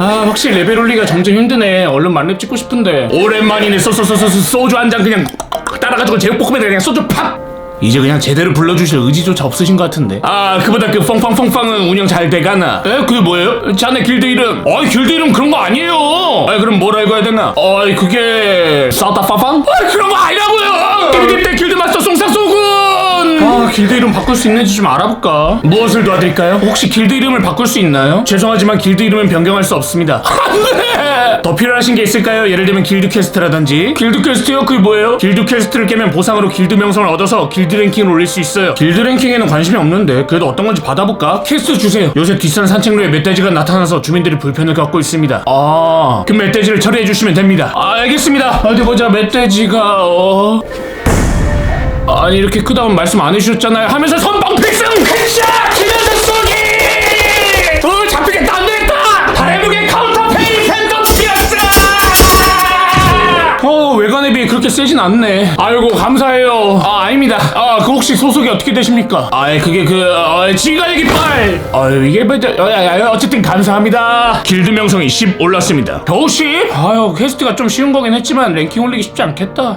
아 확실히 레벨 올리기가 점점 힘드네. 얼른 만렙 찍고 싶은데. 오랜만이네. 소소소소 소주 한 잔 그냥 따라가지고 제육볶음에 그냥 소주 팍! 이제 그냥 제대로 불러주실 의지조차 없으신 것 같은데. 아 그보다 그 펑펑펑펑은 운영 잘 돼가나? 에? 그게 뭐예요? 자네 길드 이름. 어이 길드 이름 그런 거 아니에요. 아 그럼 뭐라 읽어야 되나? 어이 그게 싸다 파팡? 아 그런 거 아니라고요. 길드 때 길드 마스터 아 길드 이름 바꿀 수 있는지 좀 알아볼까 무엇을 도와드릴까요? 혹시 길드 이름을 바꿀 수 있나요? 죄송하지만 길드 이름은 변경할 수 없습니다 안돼 더 필요하신 게 있을까요? 예를 들면 길드 퀘스트라든지 길드 퀘스트요? 그게 뭐예요? 길드 퀘스트를 깨면 보상으로 길드 명성을 얻어서 길드 랭킹을 올릴 수 있어요 길드 랭킹에는 관심이 없는데 그래도 어떤 건지 받아볼까? 퀘스트 주세요 요새 뒷산 산책로에 멧돼지가 나타나서 주민들이 불편을 갖고 있습니다 아 그 멧돼지를 처리해 주시면 됩니다 아, 알겠습니다 어디 보자 멧돼지가 어... 아니 이렇게 크다고 말씀 안 해주셨잖아요 하면서 선방 필승! 펜샷 기면서 쏘기 어 잡히겠다 안 되겠다! 다래무게 카운터 페이 팬덤 피어스 어! 외관에 비해 그렇게 세진 않네. 아이고 감사해요. 아 아닙니다. 아 그 혹시 소속이 어떻게 되십니까? 아 그게 그 어, 지가의 깃발 아유 이게 뭐 저- 어, 야, 야, 어쨌든 감사합니다. 길드 명성이 10 올랐습니다. 겨우 10? 아유 퀘스트가 좀 쉬운 거긴 했지만 랭킹 올리기 쉽지 않겠다